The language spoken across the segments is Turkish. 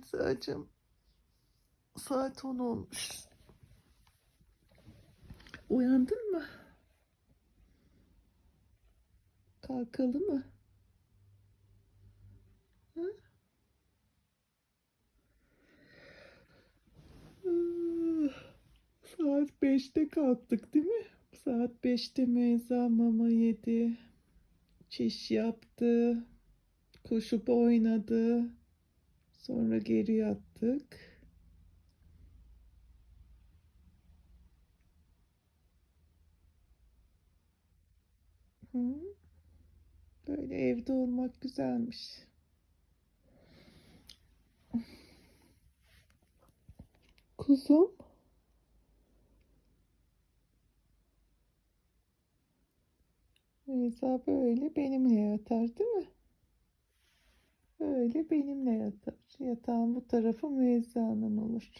Beyza'cığım. Saat 10 olmuş. Uyandın mı? Kalkalı mı? Saat 5'te kalktık değil mi? Saat 5'te Meyza mama yedi. Çiş yaptı. Koşup oynadı. Sonra geri yattık. Hı? Böyle evde olmak güzelmiş. Kuzum. Beyza böyle benimle yatar değil mi? Böyle benimle yatar. Yatağın bu tarafı Beyza'nın olur.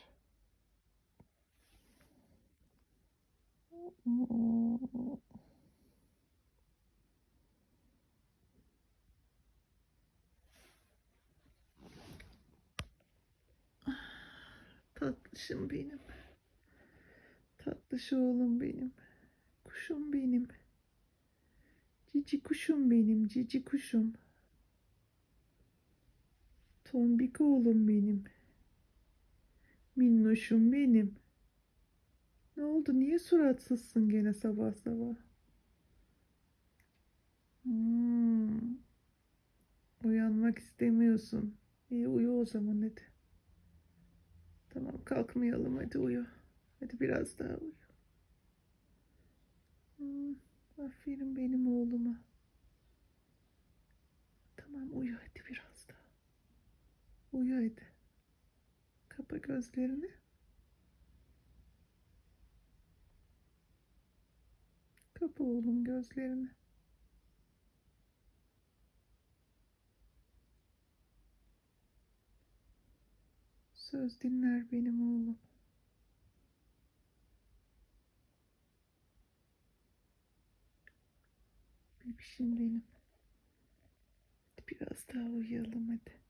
Tatlışım benim. Tatlış oğlum benim. Kuşum benim. Cici kuşum benim, cici kuşum. Tombik oğlum benim. Minnoşum benim. Ne oldu? Niye suratsızsın gene sabah sabah? Hmm. Uyanmak istemiyorsun. İyi uyu o zaman hadi. Tamam kalkmayalım hadi uyu. Hadi biraz daha uyu. Hmm, aferin benim oğluma. Tamam uyu hadi biraz. Uyu. Kapa gözlerini. Kapa oğlum gözlerini. Söz dinler benim oğlum. Bebişim benim. Biraz daha uyuyalım hadi.